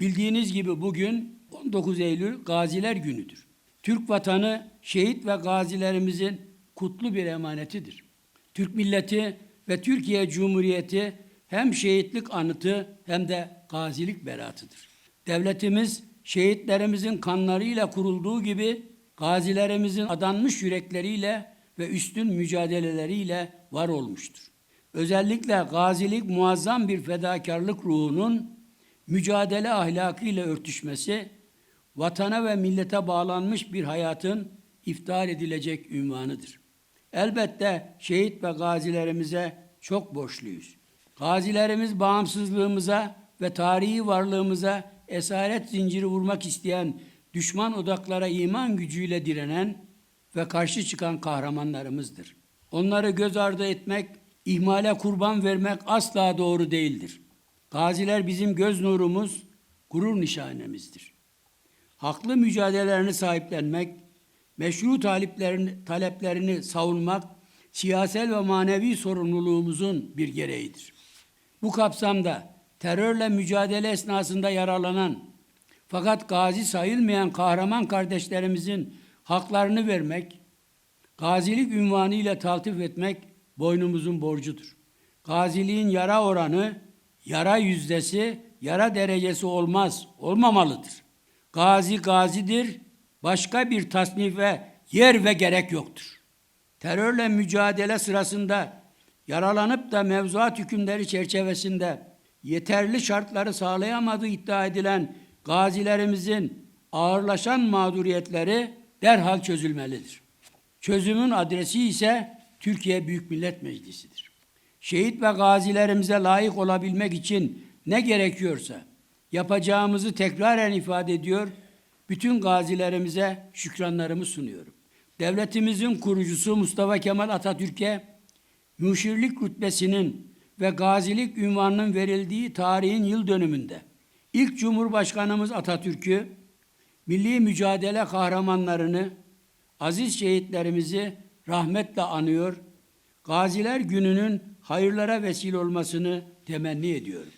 Bildiğiniz gibi bugün 19 Eylül Gaziler Günü'dür. Türk vatanı şehit ve gazilerimizin kutlu bir emanetidir. Türk milleti ve Türkiye Cumhuriyeti hem şehitlik anıtı hem de gazilik beratıdır. Devletimiz şehitlerimizin kanlarıyla kurulduğu gibi gazilerimizin adanmış yürekleriyle ve üstün mücadeleleriyle var olmuştur. Özellikle gazilik muazzam bir fedakarlık ruhunun mücadele ahlakıyla örtüşmesi, vatana ve millete bağlanmış bir hayatın iftihar edilecek ünvanıdır. Elbette şehit ve gazilerimize çok borçluyuz. Gazilerimiz bağımsızlığımıza ve tarihi varlığımıza esaret zinciri vurmak isteyen düşman odaklara iman gücüyle direnen ve karşı çıkan kahramanlarımızdır. Onları göz ardı etmek, ihmale kurban vermek asla doğru değildir. Gaziler bizim göz nurumuz, gurur nişanemizdir. Haklı mücadelelerini sahiplenmek, meşru taleplerini, taleplerini savunmak, siyasel ve manevi sorumluluğumuzun bir gereğidir. Bu kapsamda terörle mücadele esnasında yaralanan fakat gazi sayılmayan kahraman kardeşlerimizin haklarını vermek, gazilik ünvanı ile taltif etmek boynumuzun borcudur. Gaziliğin yara oranı, yara yüzdesi, yara derecesi olmaz, olmamalıdır. Gazi gazidir, başka bir tasnife yer ve gerek yoktur. Terörle mücadele sırasında yaralanıp da mevzuat hükümleri çerçevesinde yeterli şartları sağlayamadığı iddia edilen gazilerimizin ağırlaşan mağduriyetleri derhal çözülmelidir. Çözümün adresi ise Türkiye Büyük Millet Meclisi'dir. Şehit ve gazilerimize layık olabilmek için ne gerekiyorsa yapacağımızı tekraren ifade ediyor, bütün gazilerimize şükranlarımı sunuyorum. Devletimizin kurucusu Mustafa Kemal Atatürk'e müşirlik rütbesinin ve gazilik ünvanının verildiği tarihin yıl dönümünde ilk Cumhurbaşkanımız Atatürk'ü, milli mücadele kahramanlarını, aziz şehitlerimizi rahmetle anıyor, Gaziler Günü'nün hayırlara vesile olmasını temenni ediyorum.